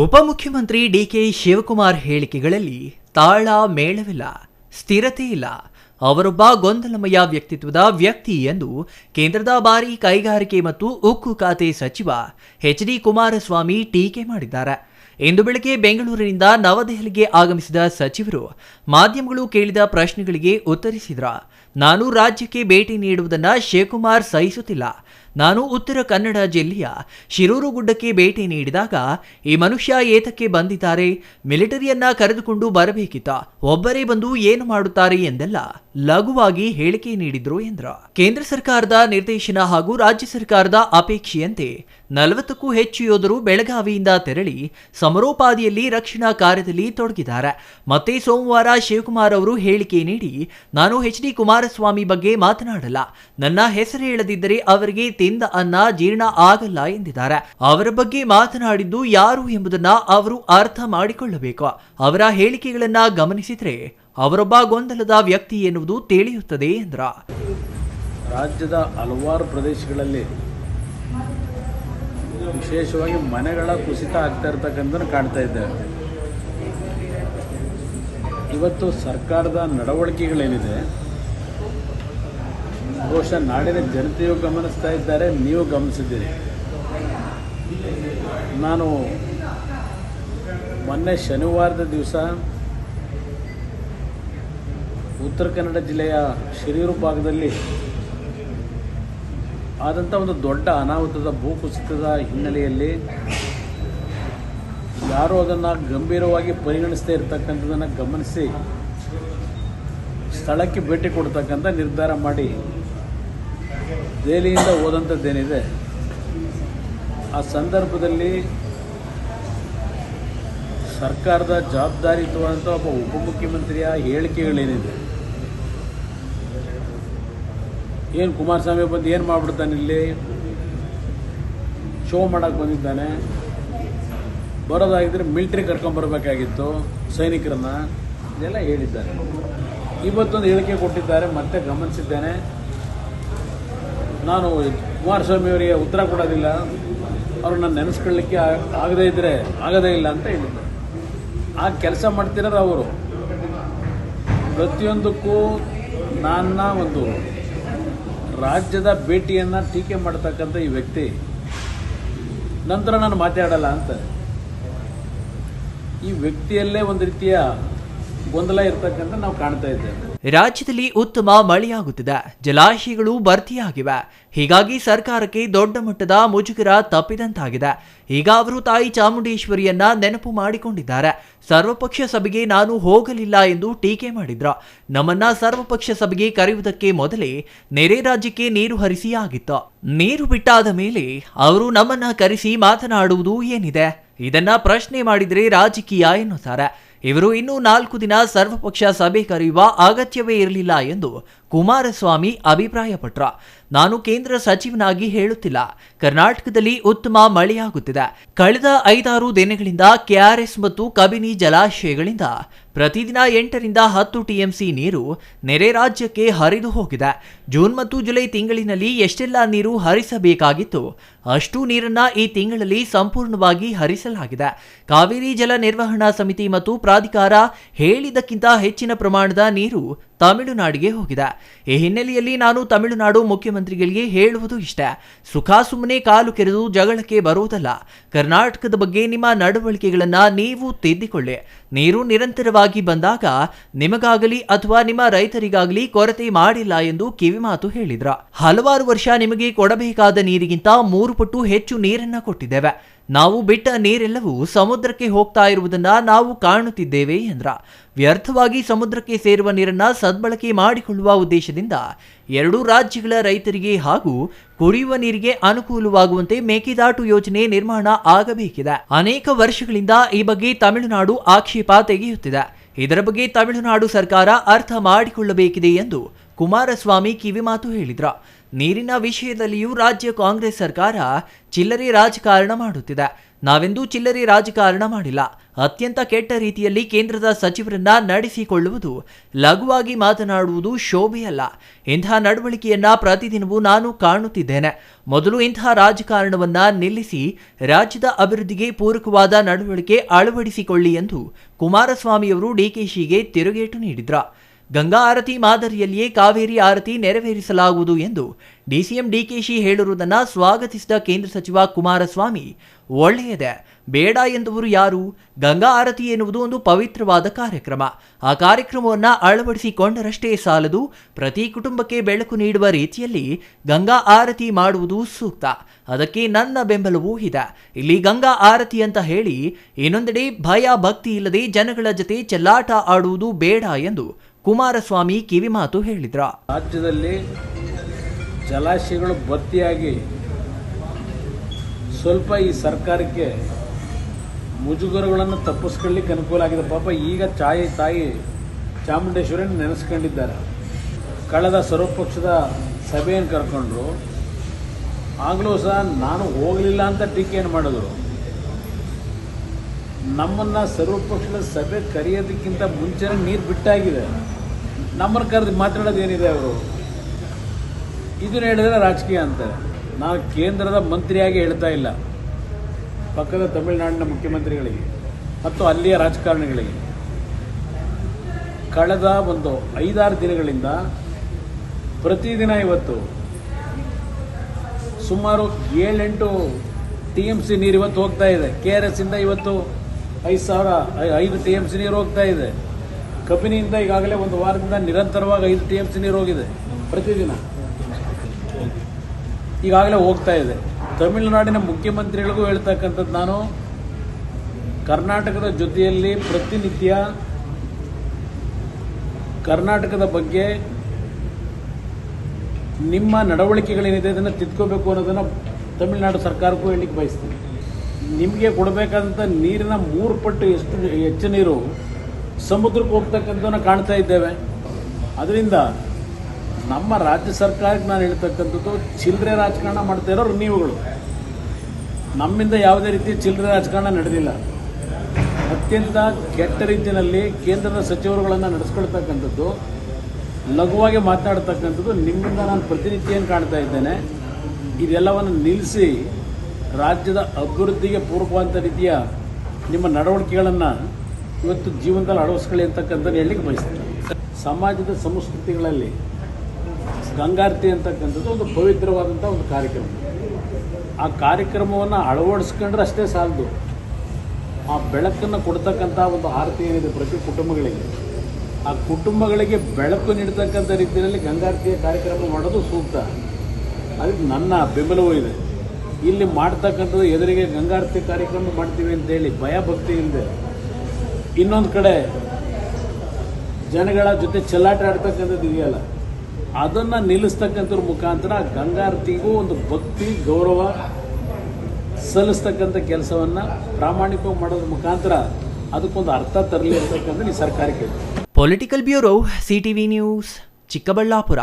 ಉಪಮುಖ್ಯಮಂತ್ರಿ ಡಿಕೆ ಶಿವಕುಮಾರ್ ಹೇಳಿಕೆಗಳಲ್ಲಿ ತಾಳ ಮೇಳವಿಲ್ಲ, ಸ್ಥಿರತೆ ಇಲ್ಲ, ಅವರೊಬ್ಬ ಗೊಂದಲಮಯ ವ್ಯಕ್ತಿತ್ವದ ವ್ಯಕ್ತಿ ಎಂದು ಕೇಂದ್ರದ ಬಾರಿ ಕೈಗಾರಿಕೆ ಮತ್ತು ಉಕ್ಕು ಖಾತೆ ಸಚಿವ ಎಚ್ ಡಿ ಕುಮಾರಸ್ವಾಮಿ ಟೀಕೆ ಮಾಡಿದ್ದಾರೆ. ಇಂದು ಬೆಳಗ್ಗೆ ಬೆಂಗಳೂರಿನಿಂದ ನವದೆಹಲಿಗೆ ಆಗಮಿಸಿದ ಸಚಿವರು ಮಾಧ್ಯಮಗಳು ಕೇಳಿದ ಪ್ರಶ್ನೆಗಳಿಗೆ ಉತ್ತರಿಸಿದ್ರ, ನಾನು ರಾಜ್ಯಕ್ಕೆ ಭೇಟಿ ನೀಡುವುದನ್ನು ಶಿವಕುಮಾರ್ ಸಹಿಸುತ್ತಿಲ್ಲ ನಾನು ಉತ್ತರ ಕನ್ನಡ ಜಿಲ್ಲೆಯ ಶಿರೂರು ಗುಡ್ಡಕ್ಕೆ ಭೇಟಿ ನೀಡಿದಾಗ ಈ ಮನುಷ್ಯ ಏತಕ್ಕೆ ಬಂದಿದ್ದಾರೆ? ಮಿಲಿಟರಿಯನ್ನ ಕರೆದುಕೊಂಡು ಬರಬೇಕಿತ್ತ? ಒಬ್ಬರೇ ಬಂದು ಏನು ಮಾಡುತ್ತಾರೆ ಎಂದೆಲ್ಲ ಲಘುವಾಗಿ ಹೇಳಿಕೆ ನೀಡಿದ್ರು ಎಂದ್ರ. ಕೇಂದ್ರ ಸರ್ಕಾರದ ನಿರ್ದೇಶನ ಹಾಗೂ ರಾಜ್ಯ ಸರ್ಕಾರದ ಅಪೇಕ್ಷೆಯಂತೆ ನಲವತ್ತಕ್ಕೂ ಹೆಚ್ಚು ಯೋಧರು ಬೆಳಗಾವಿಯಿಂದ ತೆರಳಿ ಸಮರೋಪಾದಿಯಲ್ಲಿ ರಕ್ಷಣಾ ಕಾರ್ಯದಲ್ಲಿ ತೊಡಗಿದ್ದಾರೆ. ಮತ್ತೆ ಸೋಮವಾರ ಶಿವಕುಮಾರ್ ಅವರು ಹೇಳಿಕೆ ನೀಡಿ, ನಾನು ಎಚ್ ಡಿ ಕುಮಾರಸ್ವಾಮಿ ಬಗ್ಗೆ ಮಾತನಾಡಲ್ಲ. ನನ್ನ ಹೆಸರು ಹೇಳದಿದ್ದರೆ ಅವರಿಗೆ ತಿಂದ ಅನ್ನ ಜೀರ್ಣ ಆಗಲ್ಲ ಎಂದಿದ್ದಾರೆ. ಅವರ ಬಗ್ಗೆ ಮಾತನಾಡಿದ್ದು ಯಾರು ಎಂಬುದನ್ನ ಅವರು ಅರ್ಥ ಮಾಡಿಕೊಳ್ಳಬೇಕು. ಅವರ ಹೇಳಿಕೆಗಳನ್ನ ಗಮನಿಸಿದರೆ ಅವರೊಬ್ಬ ಗೊಂದಲದ ವ್ಯಕ್ತಿ ಎನ್ನುವುದು ತಿಳಿಯುತ್ತದೆ ಎಂದ್ರ. ರಾಜ್ಯದ ಹಲವಾರು ಪ್ರದೇಶಗಳಲ್ಲಿ ವಿಶೇಷವಾಗಿ ಮನೆಗಳ ಕುಸಿತ ಆಗ್ತಾ ಇರ್ತಕ್ಕಂಥದ್ದು ಕಾಣ್ತಾ ಇದ್ದೇವೆ ಇವತ್ತು ಸರ್ಕಾರದ ನಡವಳಿಕೆಗಳೇನಿದೆ? ಬಹುಶಃ ನಾಡಿನ ಜನತೆಯು ಗಮನಿಸ್ತಾ ಇದ್ದಾರೆ, ನೀವು ಗಮನಿಸಿದ್ದೀರಿ. ನಾನು ಮೊನ್ನೆ ಶನಿವಾರದ ದಿವಸ ಉತ್ತರ ಕನ್ನಡ ಜಿಲ್ಲೆಯ ಶಿರೂರು ಭಾಗದಲ್ಲಿ ಆದಂಥ ಒಂದು ದೊಡ್ಡ ಅನಾಹುತದ, ಭೂಕುಸಿತದ ಹಿನ್ನೆಲೆಯಲ್ಲಿ ಯಾರು ಅದನ್ನು ಗಂಭೀರವಾಗಿ ಪರಿಗಣಿಸ್ತಾ ಇರತಕ್ಕಂಥದ್ದನ್ನು ಗಮನಿಸಿ ಸ್ಥಳಕ್ಕೆ ಭೇಟಿ ಕೊಡ್ತಕ್ಕಂಥ ನಿರ್ಧಾರ ಮಾಡಿ. ದೆಹಲಿಯಿಂದ ಹೋದಂಥದ್ದೇನಿದೆ, ಆ ಸಂದರ್ಭದಲ್ಲಿ ಸರ್ಕಾರದ ಜವಾಬ್ದಾರಿಯುತವಾದಂಥ ಒಬ್ಬ ಉಪಮುಖ್ಯಮಂತ್ರಿಯ ಹೇಳಿಕೆಗಳೇನಿದೆ. ಏನು ಕುಮಾರಸ್ವಾಮಿ ಬಂದು ಏನು ಮಾಡ್ಬಿಡ್ತಾನೆ ಇಲ್ಲಿ? ಶೋ ಮಾಡೋಕೆ ಬಂದಿದ್ದಾನೆ. ಬರೋದಾಗಿದ್ದರೆ ಮಿಲ್ಟ್ರಿ ಕರ್ಕೊಂಬರ್ಬೇಕಾಗಿತ್ತು ಸೈನಿಕರನ್ನ. ಇದೆಲ್ಲ ಹೇಳಿದ್ದಾರೆ. ಇವತ್ತೊಂದು ಹೇಳಿಕೆ ಕೊಟ್ಟಿದ್ದಾರೆ, ಮತ್ತೆ ಗಮನಿಸಿದ್ದೇನೆ. ನಾನು ಕುಮಾರಸ್ವಾಮಿ ಅವರಿಗೆ ಉತ್ತರ ಕೊಡೋದಿಲ್ಲ. ಅವ್ರನ್ನ ನೆನೆಸ್ಕೊಳ್ಳಿಕ್ಕೆ ಆಗದೇ ಇದ್ದರೆ ಆಗದೇ ಇಲ್ಲ ಅಂತ ಹೇಳಿದ್ದಾರೆ. ಆ ಕೆಲಸ ಮಾಡ್ತಿರೋದು ಅವರು. ಪ್ರತಿಯೊಂದಕ್ಕೂ ನನ್ನ ಒಂದು ರಾಜ್ಯದ ಭೇಟಿಯನ್ನು ಟೀಕೆ ಮಾಡತಕ್ಕಂಥ ಈ ವ್ಯಕ್ತಿ. ನಂತರ ನಾನು ಮಾತಾಡಲ್ಲ ಅಂತ. ಈ ವ್ಯಕ್ತಿಯಲ್ಲೇ ಒಂದು ರೀತಿಯ ಗೊಂದಲ ಇರ್ತಕ್ಕಂಥ ನಾವು ಕಾಣ್ತಾ ಇದ್ದೇವೆ. ರಾಜ್ಯದಲ್ಲಿ ಉತ್ತಮ ಮಳೆಯಾಗುತ್ತಿದೆ. ಜಲಾಶಯಗಳು ಭರ್ತಿಯಾಗಿವೆ. ಹೀಗಾಗಿ ಸರ್ಕಾರಕ್ಕೆ ದೊಡ್ಡ ಮಟ್ಟದ ಮುಜುಗರ ತಪ್ಪಿದಂತಾಗಿದೆ. ಈಗ ಅವರು ತಾಯಿ ಚಾಮುಂಡೇಶ್ವರಿಯನ್ನ ನೆನಪು ಮಾಡಿಕೊಂಡಿದ್ದಾರೆ. ಸರ್ವಪಕ್ಷ ಸಭೆಗೆ ನಾನು ಹೋಗಲಿಲ್ಲ ಎಂದು ಟೀಕೆ ಮಾಡಿದ್ರು. ನಮ್ಮನ್ನ ಸರ್ವಪಕ್ಷ ಸಭೆಗೆ ಕರೆಯುವುದಕ್ಕೆ ಮೊದಲೇ ನೆರೆ ರಾಜ್ಯಕ್ಕೆ ನೀರು ಹರಿಸಿ ಆಗಿತ್ತು. ನೀರು ಬಿಟ್ಟಾದ ಮೇಲೆ ಅವರು ನಮ್ಮನ್ನ ಕರೆಸಿ ಮಾತನಾಡುವುದು ಏನಿದೆ? ಇದನ್ನ ಪ್ರಶ್ನೆ ಮಾಡಿದ್ರೆ ರಾಜಕೀಯ ಎನ್ನುತ್ತಾರೆ. ಇವರು ಇನ್ನೂ ನಾಲ್ಕು ದಿನ ಸರ್ವಪಕ್ಷ ಸಭೆ ಕರೆಯುವ ಅಗತ್ಯವೇ ಇರಲಿಲ್ಲ ಎಂದು ಕುಮಾರಸ್ವಾಮಿ ಅಭಿಪ್ರಾಯಪಟ್ರ. ನಾನು ಕೇಂದ್ರ ಸಚಿವನಾಗಿ ಹೇಳುತ್ತಿಲ್ಲ. ಕರ್ನಾಟಕದಲ್ಲಿ ಉತ್ತಮ ಮಳೆಯಾಗುತ್ತಿದೆ. ಕಳೆದ ಐದಾರು ದಿನಗಳಿಂದ ಕೆಆರ್ಎಸ್ ಮತ್ತು ಕಬಿನಿ ಜಲಾಶಯಗಳಿಂದ ಪ್ರತಿದಿನ ಎಂಟರಿಂದ ಹತ್ತು ಟಿಎಂಸಿ ನೀರು ನೆರೆ ರಾಜ್ಯಕ್ಕೆ ಹರಿದು ಹೋಗಿದೆ. ಜೂನ್ ಮತ್ತು ಜುಲೈ ತಿಂಗಳಿನಲ್ಲಿ ಎಷ್ಟೆಲ್ಲ ನೀರು ಹರಿಸಬೇಕಾಗಿತ್ತು, ಅಷ್ಟು ನೀರನ್ನ ಈ ತಿಂಗಳಲ್ಲಿ ಸಂಪೂರ್ಣವಾಗಿ ಹರಿಸಲಾಗಿದೆ. ಕಾವೇರಿ ಜಲ ನಿರ್ವಹಣಾ ಸಮಿತಿ ಮತ್ತು ಪ್ರಾಧಿಕಾರ ಹೇಳಿದ್ದಕ್ಕಿಂತ ಹೆಚ್ಚಿನ ಪ್ರಮಾಣದ ನೀರು ತಮಿಳುನಾಡಿಗೆ ಹೋಗಿದೆ. ಈ ಹಿನ್ನೆಲೆಯಲ್ಲಿ ನಾನು ತಮಿಳುನಾಡು ಮುಖ್ಯಮಂತ್ರಿಗಳಿಗೆ ಹೇಳುವುದು ಇಷ್ಟ. ಸುಖ ಸುಮ್ಮನೆ ಕಾಲು ಕೆರೆದು ಜಗಳಕ್ಕೆ ಬರುವುದಲ್ಲ. ಕರ್ನಾಟಕದ ಬಗ್ಗೆ ನಿಮ್ಮ ನಡವಳಿಕೆಗಳನ್ನ ನೀವು ತಿದ್ದಿಕೊಳ್ಳಿ. ನೀರು ನಿರಂತರವಾಗಿ ಬಂದಾಗ ನಿಮಗಾಗಲಿ ಅಥವಾ ನಿಮ್ಮ ರೈತರಿಗಾಗಲಿ ಕೊರತೆ ಮಾಡಿಲ್ಲ ಎಂದು ಕಿವಿಮಾತು ಹೇಳಿದ್ರ. ಹಲವಾರು ವರ್ಷ ನಿಮಗೆ ಕೊಡಬೇಕಾದ ನೀರಿಗಿಂತ ಮೂರು ಪಟ್ಟು ಹೆಚ್ಚು ನೀರನ್ನ ಕೊಟ್ಟಿದ್ದೇವೆ. ನಾವು ಬಿಟ್ಟ ನೀರೆಲ್ಲವೂ ಸಮುದ್ರಕ್ಕೆ ಹೋಗ್ತಾ ಇರುವುದನ್ನ ನಾವು ಕಾಣುತ್ತಿದ್ದೇವೆ ಎಂದ್ರ ವ್ಯರ್ಥವಾಗಿ ಸಮುದ್ರಕ್ಕೆ ಸೇರುವ ನೀರನ್ನ ಸದ್ಬಳಕೆ ಮಾಡಿಕೊಳ್ಳುವ ಉದ್ದೇಶದಿಂದ ಎರಡೂ ರಾಜ್ಯಗಳ ರೈತರಿಗೆ ಹಾಗೂ ಕುಡಿಯುವ ನೀರಿಗೆ ಅನುಕೂಲವಾಗುವಂತೆ ಮೇಕೆದಾಟು ಯೋಜನೆ ನಿರ್ಮಾಣ ಆಗಬೇಕಿದೆ. ಅನೇಕ ವರ್ಷಗಳಿಂದ ಈ ಬಗ್ಗೆ ತಮಿಳುನಾಡು ಆಕ್ಷೇಪ ತೆಗೆಯುತ್ತಿದೆ. ಇದರ ಬಗ್ಗೆ ತಮಿಳುನಾಡು ಸರ್ಕಾರ ಅರ್ಥ ಮಾಡಿಕೊಳ್ಳಬೇಕಿದೆ ಎಂದು ಕುಮಾರಸ್ವಾಮಿ ಕಿವಿಮಾತು ಹೇಳಿದ್ರ. ನೀರಿನ ವಿಷಯದಲ್ಲಿಯೂ ರಾಜ್ಯ ಕಾಂಗ್ರೆಸ್ ಸರ್ಕಾರ ಚಿಲ್ಲರೆ ರಾಜಕಾರಣ ಮಾಡುತ್ತಿದೆ. ನಾವೆಂದೂ ಚಿಲ್ಲರೆ ರಾಜಕಾರಣ ಮಾಡಿಲ್ಲ. ಅತ್ಯಂತ ಕೆಟ್ಟ ರೀತಿಯಲ್ಲಿ ಕೇಂದ್ರದ ಸಚಿವರನ್ನ ನಡೆಸಿಕೊಳ್ಳುವುದು, ಲಘುವಾಗಿ ಮಾತನಾಡುವುದು ಶೋಭೆಯಲ್ಲ. ಇಂತಹ ನಡವಳಿಕೆಯನ್ನ ಪ್ರತಿದಿನವೂ ನಾನು ಕಾಣುತ್ತಿದ್ದೇನೆ. ಮೊದಲು ಇಂತಹ ರಾಜಕಾರಣವನ್ನ ನಿಲ್ಲಿಸಿ, ರಾಜ್ಯದ ಅಭಿವೃದ್ಧಿಗೆ ಪೂರಕವಾದ ನಡವಳಿಕೆ ಅಳವಡಿಸಿಕೊಳ್ಳಿ ಎಂದು ಕುಮಾರಸ್ವಾಮಿಯವರು ಡಿಕೆಶಿಗೆ ತಿರುಗೇಟು ನೀಡಿದ್ರ. ಗಂಗಾ ಆರತಿ ಮಾದರಿಯಲ್ಲಿಯೇ ಕಾವೇರಿ ಆರತಿ ನೆರವೇರಿಸಲಾಗುವುದು ಎಂದು ಡಿಸಿಎಂ ಡಿಕೆಶಿ ಹೇಳಿರುವುದನ್ನು ಸ್ವಾಗತಿಸಿದ ಕೇಂದ್ರ ಸಚಿವ ಕುಮಾರಸ್ವಾಮಿ. ಒಳ್ಳೆಯದೇ, ಬೇಡ ಎಂದವರು ಯಾರು? ಗಂಗಾ ಆರತಿ ಎನ್ನುವುದು ಒಂದು ಪವಿತ್ರವಾದ ಕಾರ್ಯಕ್ರಮ. ಆ ಕಾರ್ಯಕ್ರಮವನ್ನು ಅಳವಡಿಸಿಕೊಂಡರಷ್ಟೇ ಸಾಲದು, ಪ್ರತಿ ಕುಟುಂಬಕ್ಕೆ ಬೆಳಕು ನೀಡುವ ರೀತಿಯಲ್ಲಿ ಗಂಗಾ ಆರತಿ ಮಾಡುವುದು ಸೂಕ್ತ. ಅದಕ್ಕೆ ನನ್ನ ಬೆಂಬಲವೂ ಇದೆ. ಇಲ್ಲಿ ಗಂಗಾ ಆರತಿ ಅಂತ ಹೇಳಿ, ಇನ್ನೊಂದೆಡೆ ಭಯ ಭಕ್ತಿ ಇಲ್ಲದೆ ಜನಗಳ ಜೊತೆ ಚೆಲ್ಲಾಟ ಆಡುವುದು ಬೇಡ ಎಂದು ಕುಮಾರಸ್ವಾಮಿ ಕಿವಿಮಾತು ಹೇಳಿದ್ರ. ರಾಜ್ಯದಲ್ಲಿ ಜಲಾಶಯಗಳು ಭರ್ತಿಯಾಗಿ ಸ್ವಲ್ಪ ಈ ಸರ್ಕಾರಕ್ಕೆ ಮುಜುಗರಗಳನ್ನು ತಪ್ಪಿಸ್ಕೊಳ್ಳಿಕ್ಕೆ ಅನುಕೂಲ ಆಗಿದೆ. ಪಾಪ ಈಗ ಚಾಯಿ ತಾಯಿ ಚಾಮುಂಡೇಶ್ವರಿನ ನೆನೆಸ್ಕೊಂಡಿದ್ದಾರೆ. ಕಳೆದ ಸರ್ವಪಕ್ಷದ ಸಭೆಯನ್ನು ಕರ್ಕೊಂಡ್ರು. ಆಗಲೂ ಸಹ ನಾನು ಹೋಗಲಿಲ್ಲ ಅಂತ ಟೀಕೆಯನ್ನು ಮಾಡಿದ್ರು. ನಮ್ಮನ್ನು ಸರ್ವಪಕ್ಷದ ಸಭೆ ಕರೆಯೋದಕ್ಕಿಂತ ಮುಂಚೆನೇ ನೀರು ಬಿಟ್ಟಾಗಿದೆ. ನಮ್ಮನ್ನು ಕರೆದು ಮಾತಾಡೋದು ಏನಿದೆ ಅವರು? ಇದನ್ನು ಹೇಳಿದ್ರೆ ರಾಜಕೀಯ ಅಂತಾರೆ ನಾನು ಕೇಂದ್ರದ ಮಂತ್ರಿಯಾಗಿ ಹೇಳ್ತಾ ಇಲ್ಲ. ಪಕ್ಕದ ತಮಿಳುನಾಡಿನ ಮುಖ್ಯಮಂತ್ರಿಗಳಿಗೆ ಮತ್ತು ಅಲ್ಲಿಯ ರಾಜಕಾರಣಿಗಳಿಗೆ. ಕಳೆದ ಒಂದು ಐದಾರು ದಿನಗಳಿಂದ ಪ್ರತಿದಿನ ಇವತ್ತು ಸುಮಾರು ಏಳೆಂಟು ಟಿ ಎಂ ಸಿ ನೀರು ಇವತ್ತು ಹೋಗ್ತಾ ಇದೆ. ಕೆ ಆರ್ ಎಸ್ ಇಂದ ಇವತ್ತು ಐದು ಸಾವಿರ ಐದು ಟಿ ಎಂ ಸಿ ನೀರು ಹೋಗ್ತಾ ಇದೆ. ಕಬಿನಿಯಿಂದ ಈಗಾಗಲೇ ಒಂದು ವಾರದಿಂದ ನಿರಂತರವಾಗಿ ಐದು ಟಿ ಎಂ ಸಿ ನೀರು ಹೋಗಿದೆ ಪ್ರತಿದಿನ. ಈಗಾಗಲೇ ಹೋಗ್ತಾ ಇದೆ. ತಮಿಳುನಾಡಿನ ಮುಖ್ಯಮಂತ್ರಿಗಳಿಗೂ ಹೇಳ್ತಕ್ಕಂಥದ್ದು ನಾನು, ಕರ್ನಾಟಕದ ಜೊತೆಯಲ್ಲಿ ಪ್ರತಿನಿತ್ಯ ಕರ್ನಾಟಕದ ಬಗ್ಗೆ ನಿಮ್ಮ ನಡವಳಿಕೆಗಳೇನಿದೆ ಅದನ್ನು ತಿದ್ಕೋಬೇಕು ಅನ್ನೋದನ್ನು ತಮಿಳುನಾಡು ಸರ್ಕಾರಕ್ಕೂ ಹೇಳಲಿಕ್ಕೆ ಬಯಸ್ತೀನಿ. ನಿಮಗೆ ಕೊಡಬೇಕಾದಂಥ ನೀರಿನ ಮೂರು ಪಟ್ಟು ಎಷ್ಟು ಹೆಚ್ಚು ನೀರು ಸಮುದ್ರಕ್ಕೆ ಹೋಗ್ತಕ್ಕಂಥದ್ದನ್ನು ಕಾಣ್ತಾ ಇದ್ದೇವೆ. ಅದರಿಂದ ನಮ್ಮ ರಾಜ್ಯ ಸರ್ಕಾರಕ್ಕೆ ನಾನು ಹೇಳ್ತಕ್ಕಂಥದ್ದು ಚಿಲ್ಲರೆ ರಾಜಕಾರಣ ಮಾಡ್ತಾ ಇರೋರು ನೀವುಗಳು. ನಮ್ಮಿಂದ ಯಾವುದೇ ರೀತಿ ಚಿಲ್ಲರೆ ರಾಜಕಾರಣ ನಡೆದಿಲ್ಲ. ಅತ್ಯಂತ ಕೆಟ್ಟ ರೀತಿಯಲ್ಲಿ ಕೇಂದ್ರದ ಸಚಿವರುಗಳನ್ನು ನಡೆಸ್ಕೊಳ್ತಕ್ಕಂಥದ್ದು, ಲಘುವಾಗಿ ಮಾತನಾಡ್ತಕ್ಕಂಥದ್ದು ನಿಮ್ಮಿಂದ ನಾನು ಪ್ರತಿನಿತ್ಯ ಕಾಣ್ತಾ ಇದ್ದೇನೆ. ಇದೆಲ್ಲವನ್ನು ನಿಲ್ಲಿಸಿ ರಾಜ್ಯದ ಅಭಿವೃದ್ಧಿಗೆ ಪೂರಕವಾದಂಥ ರೀತಿಯ ನಿಮ್ಮ ನಡವಳಿಕೆಗಳನ್ನು ಇವತ್ತು ಜೀವನದಲ್ಲಿ ಅಳವಡಿಸ್ಕೊಳ್ಳಿ ಅಂತಕ್ಕಂಥದ್ದು ಹೇಳಲಿಕ್ಕೆ ಬಯಸ್ತೀನಿ ಸಮಾಜದ ಸಂಸ್ಕೃತಿಗಳಲ್ಲಿ ಗಂಗಾರತಿ ಅಂತಕ್ಕಂಥದ್ದು ಒಂದು ಪವಿತ್ರವಾದಂಥ ಒಂದು ಕಾರ್ಯಕ್ರಮ. ಆ ಕಾರ್ಯಕ್ರಮವನ್ನು ಅಳವಡಿಸ್ಕೊಂಡ್ರೆ ಅಷ್ಟೇ ಸಾಲದು. ಆ ಬೆಳಕನ್ನು ಕೊಡ್ತಕ್ಕಂಥ ಒಂದು ಆರತಿ ಏನಿದೆ ಪ್ರತಿ ಕುಟುಂಬಗಳಿಗೆ, ಆ ಕುಟುಂಬಗಳಿಗೆ ಬೆಳಕು ನೀಡತಕ್ಕಂಥ ರೀತಿಯಲ್ಲಿ ಗಂಗಾರತಿಯ ಕಾರ್ಯಕ್ರಮ ಮಾಡೋದು ಸೂಕ್ತ. ಅದಕ್ಕೆ ನನ್ನ ಬೆಂಬಲವೂ ಇದೆ. ಇಲ್ಲಿ ಮಾಡ್ತಕ್ಕಂಥದ್ದು ಎದುರಿಗೆ ಗಂಗಾರತಿ ಕಾರ್ಯಕ್ರಮ ಮಾಡ್ತೀವಿ ಅಂತೇಳಿ ಭಯ ಭಕ್ತಿ ಇಲ್ಲದೆ ಇನ್ನೊಂದು ಕಡೆ ಜನಗಳ ಜೊತೆ ಚೆಲ್ಲಾಟ ಆಡ್ತಕ್ಕಂಥದ್ದು ಇದೆಯಲ್ಲ, ಅದನ್ನು ನಿಲ್ಲಿಸ್ತಕ್ಕಂಥವ್ರ ಮುಖಾಂತರ ಗಂಗಾರತಿಗೂ ಒಂದು ಭಕ್ತಿ, ಗೌರವ ಸಲ್ಲಿಸ್ತಕ್ಕಂಥ ಕೆಲಸವನ್ನು ಪ್ರಾಮಾಣಿಕವಾಗಿ ಮಾಡೋದ್ರ ಮುಖಾಂತರ ಅದಕ್ಕೊಂದು ಅರ್ಥ ತರಲಿ ಅಂತಕ್ಕಂಥ ಈ ಸರ್ಕಾರಕ್ಕೆ. Political bureau CTV news Chikkaballapura